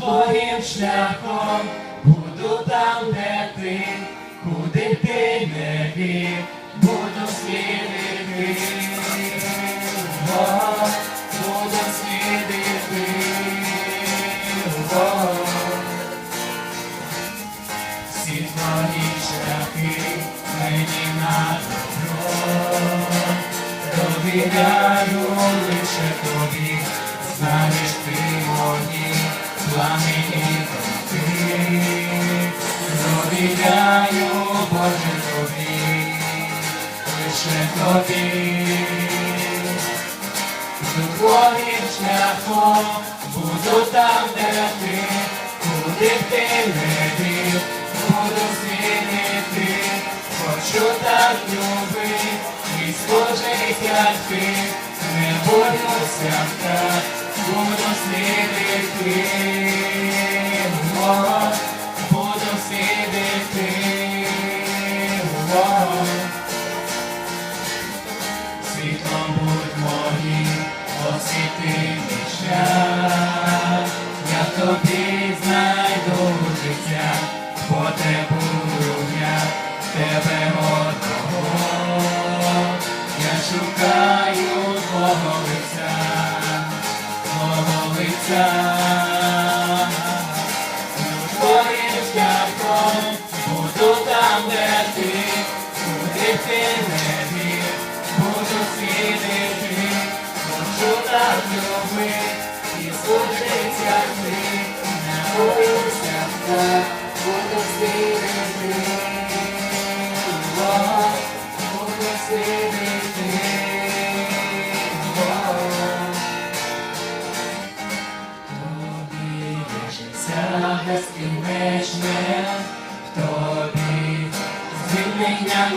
твоїм шляхом, буду там, де ти, куди ти не вів, буду слідити. О, Буду слідити. О, Всі твої шляхи мені на добро. Довіряю Довіряю, Боже, тобі, лише тобі. Твоїм шляхом, буду там, де ти, куди ти не буду слідити, хочу так любити, і служить, як ти, не боюся так, буду слідити, Світлом освіти мій я тобі знайду життя, потребую я тебе одного, я шукаю твого лиця, твого лиця. Буду там, де ти, куди не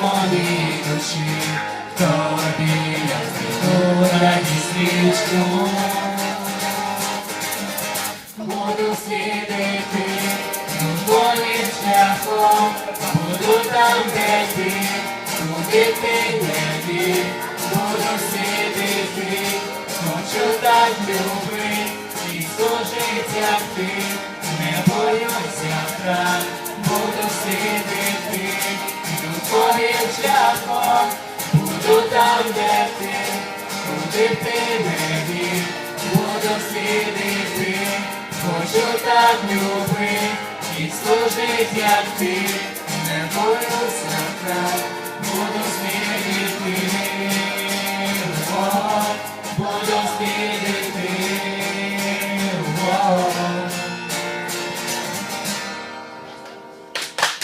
моєї душі, тобі я знайду радість вічну. Там, де ти, куди ти не вів, буду слідити, хочу так любити, і служить, як ти, не боюся втрат, буду йду твоїм шляхом, буду там, де ти, куди ти не вів, буду слідити, хочу так любити, і служить, як ти, не боюся втрат, буду слідити.